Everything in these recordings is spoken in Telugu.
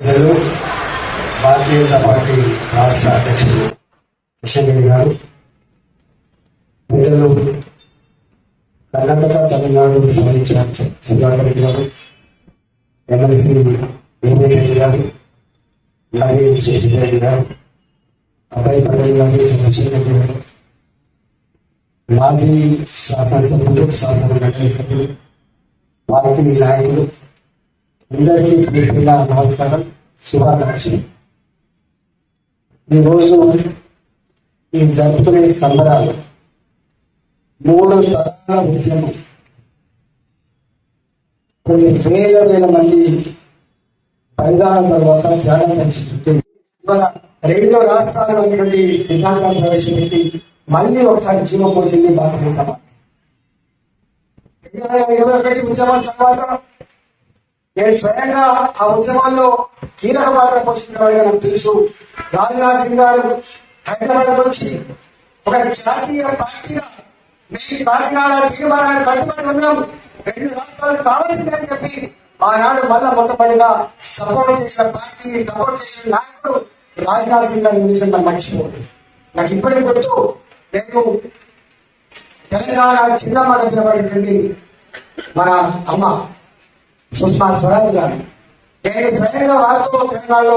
ప్రజలు భారతీయ జనతా పార్టీ రాష్ట్ర అధ్యక్షులు కిషన్ రెడ్డి గారు. పెద్దలు కర్ణాటక తమిళనాడు సంబంధించిన సుధాకర్ రెడ్డి గారు ఎమ్మెల్సీ ఏమీ రెడ్డి గారు అలాగే శశిధర్ రెడ్డి గారు అబ్బాయి పటేల్ గారు చంద్రశేఖర్ రెడ్డి గారు మాజీ శాసనసభ్యులు శాసన మండలి సభ్యులు పార్టీ నాయకులు అందరికీ పేరున నమస్కారం శుభాకాంక్షలు. ఈరోజు ఈ జరుపుకునే సంబరాలు మూడు తరాల ఉద్యమం కొన్ని వేల వేల మంది బలిదానం తర్వాత త్యాగం చేసినట్టు. ఇవాళ రెండు రాష్ట్రాల్లో ఉన్నటువంటి సిద్ధాంతాలు ప్రవేశపెట్టి మళ్ళీ ఒకసారి జీవపోతుంది భారతీయ జనతా పార్టీ రెండు వేల ఇరవై ఒకటి ఉద్యమం తర్వాత నేను స్వయంగా ఆ ఉద్యమంలో కీలక పాత్ర పోషించడానికి నాకు తెలుసు. రాజ్నాథ్ సింగ్ గారు హైదరాబాద్ వచ్చి ఒక జాతీయ పార్టీగా మేము కాకినాడ తీర్మానాన్ని కట్టుబడి ఉన్నాం. రెండు రాష్ట్రాలు కావాల్సిందని చెప్పి ఆనాడు మళ్ళా మొట్టమొదటిగా సపోర్ట్ చేసిన పార్టీ సపోర్ట్ చేసిన నాయకుడు రాజ్నాథ్ సింగ్ గారి గురించి నాకు మర్చిపోదు నాకు ఇప్పటికి గుర్తు నేను తెలంగాణ చిన్నమ్మ దగ్గర పడినటువంటి మన అమ్మ సుష్మా స్వరాజ్ గారు నేను స్వయంగా వారితో తెలంగాణలో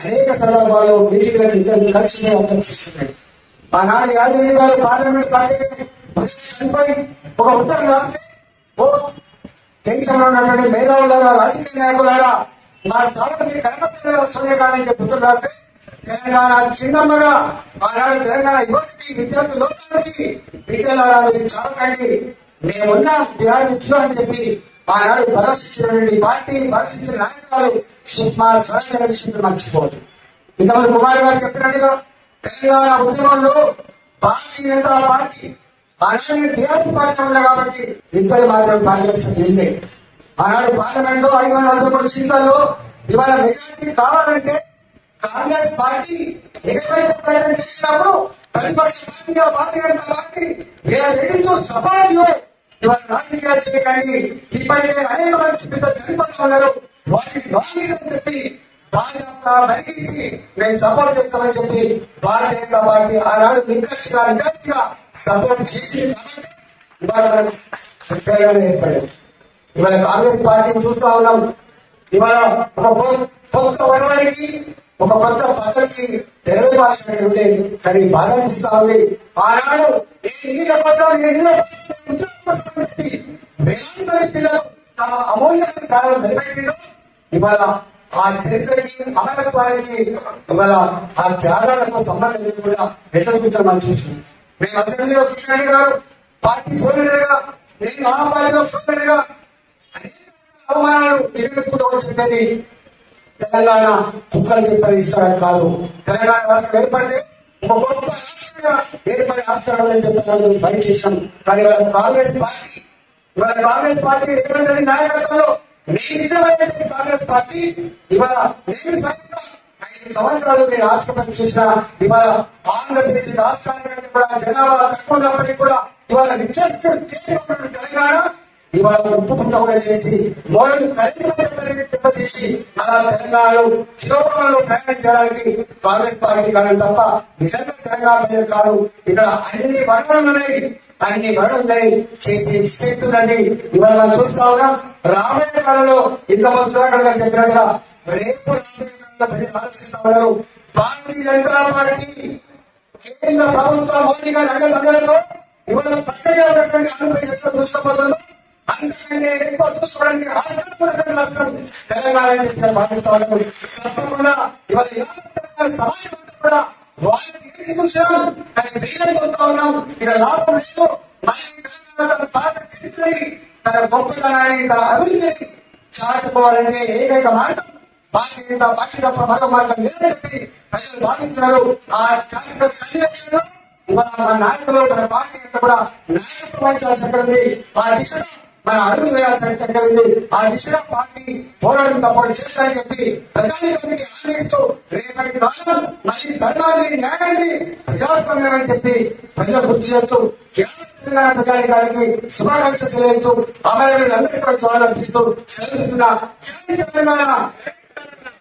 అనేక సందర్భాల్లో మీటింగ్లను ఇద్దరు కలిసి వ్యక్తం చేస్తున్నాడు మా నాన్న యాదగిరి గారు పార్లమెంట్ పార్టీ చనిపోయి ఒక ఉత్తరం రాస్తే ఓ దేశంలో ఉన్నటువంటి మేధావులారా రాజకీయ నాయకులారా మా సాగుని కనపత్ర సోనియాగాంధీ చెప్పి ఉత్తరం రాస్తే తెలంగాణ చిన్నమ్మగా ఆనాడు తెలంగాణ యువతకి విద్యార్థి లోకానికి బిడ్డలారా మీరు చావకండి. మేమున్నాం బిహార్ ముఖ్యం అని చెప్పి ఆనాడు ప్రదర్శించినటువంటి పార్టీని ప్రదర్శించిన నాయకులు సుష్మా స్వరాజ్ అనే విషయం మర్చిపోదు. ఇంతమంది కుమార్ గారు చెప్పినట్టుగా తెలంగాణ ఉద్యమంలో భారతీయ జనతా పార్టీ. ఆనాడు టీఆర్పీ పార్టీ ఉంది కాబట్టి ఇద్దరు మాత్రం పార్లమెంట్ సభ్యులే ఆనాడు పార్లమెంట్లో ఐదు వందల నలభై మూడు సీట్లలో ఇవాళ మెజారిటీ కావాలంటే కాంగ్రెస్ పార్టీ ఎగబడి ప్రయత్నం చేసినప్పుడు ప్రతిపక్ష పార్టీగా భారతీయ జనతా పార్టీ వేల రెడ్డితో సభలో ఇవాళ రాజకీయాలు చేయకండి. ఇప్పటికే అనేక మంది పిల్లలు చనిపోతున్నారు వాటికి వాటిని అని చెప్పి భాజపా బయటికి మేము సపోర్ట్ చేస్తామని చెప్పి భారతీయ జనతా పార్టీ ఆనాడు నిక్కచ్చిగా నిజాయితీగా సపోర్ట్ చేసింది ఇవాళ మనం తెలంగాణ ఏర్పడింది. ఇవాళ కాంగ్రెస్ పార్టీని చూస్తా ఉన్నాం. ఇవాళ ఒక కొత్త వరవడికి ఒక కొత్త పచ్చడికి తెరవేపాల్సిన ఉంటే కానీ బాధ అనిపిస్తా ఉంది. ఆనాడు ఈ నీళ్ళ పచ్చడి నీళ్ళ కోసం ఉద్యోగం కోసం అని పిల్లలు తమ అమూల్యమైన కాలం నిలబెట్టిండు. ఇవాళ ఆ చరిత్రకి అమరత్వానికి ఇవాళ ఆ త్యాగాలకు సంబంధం లేని కూడా ఎట్లా కూర్చొని మనం చూసాం మేము అసెంబ్లీలో కృష్ణ గారు పార్టీ చూడలేదుగా నేను ఆ పార్టీలో చూడలేదుగా అవమానాలు తిరుగుకుంటూ వచ్చిందని తెలంగాణ కుక్కలు చెప్పని ఇస్తారని కాదు. తెలంగాణ రాష్ట్రం ఏర్పడితే ఒక గొప్ప రాష్ట్రంగా ఏర్పడే రాష్ట్రాలు చెప్పాలని ఫైట్ చేశాం. కానీ కాంగ్రెస్ పార్టీ ఇవాళ కాంగ్రెస్ పార్టీ రేవంత్ రెడ్డి నాయకత్వంలో నేను నిజమైన కాంగ్రెస్ పార్టీ ఇవాళ ఐదు సంవత్సరాలు నేను రాష్ట్రపతి చేసిన ఇవాళ ఆంధ్రప్రదేశ్ రాష్ట్రానికి కూడా జనాభా తక్కువ కూడా ఇవాళ నిశ్చయ తెలంగాణ ఇవాళ ఉప్పు పుట్ట కూడా చేసి మోడల్ ఖరీదు దెబ్బతీసి అలా తెలంగాణలో చిరోపంలో ప్రయాణం చేయడానికి కాంగ్రెస్ పార్టీ కానీ తప్ప నిజంగా తెలంగాణ ప్రజలు కాదు. ఇక్కడ అన్ని వర్ణాలు ఉన్నాయి. అన్ని వర్ణాలు ఉన్నాయి చేసే శక్తులని ఇవాళ మనం చూస్తా ఉన్నాం రాబోయే కాలంలో ఇంత సుధాకర్ చెప్పినట్టుగా రేపు ప్రజలు ఆలోచిస్తా ఉన్నారు. భారతీయ జనతా పార్టీ కేంద్ర ప్రభుత్వ మోడీ గారి అండదండలతో ఇవాళ పక్కగా ఉన్నటువంటి ఆంధ్రప్రదేశ్ దృష్టిపోతుంది అంతకంటే ఎక్కువ చూసుకోవడానికి ఆలోచన రాష్ట్రం తెలంగాణ అని చెప్పి భావిస్తా ఉన్నారు తప్పకుండా ఇవాళ సమాజం కూడా వాళ్ళని ఏ చూసాం కానీ వేరే చూస్తా ఉన్నాం ఇక లాభం ఇస్తూ తన పాత చరిత్రని తన గొప్పతనాన్ని తన అభివృద్ధిని ఏకైక మార్గం భారతీయ పార్టీ తప్ప మరో మార్గం లేదని చెప్పి ప్రజలు భావిస్తున్నారు ఆ చారిత్ర సంరక్షణ మన నాయకులు మన పార్టీ కూడా నాయకత్వం వహించాల్సి ఉంటుంది ఆ దిశ మన అడుగులు వేయాల్సిన దగ్గర ఉంది. ఆ దిశగా పార్టీ పోరాటం తప్పని చేస్తారని చెప్పి ప్రజానీకానికి ఆశ్రయిస్తూ రేపటి రాష్ట్రం మళ్ళీ ధర్మాన్ని న్యాయాన్ని ప్రజాస్వామ్యాన్ని చెప్పి ప్రజలు గుర్తు చేస్తూ తెలంగాణ ప్రజానీకానికి శుభాకాంక్షలు తెలియజేస్తూ అమరవీరులందరికీ కూడా చూడాలనిపిస్తూ సెలవుతున్న తెలంగాణ.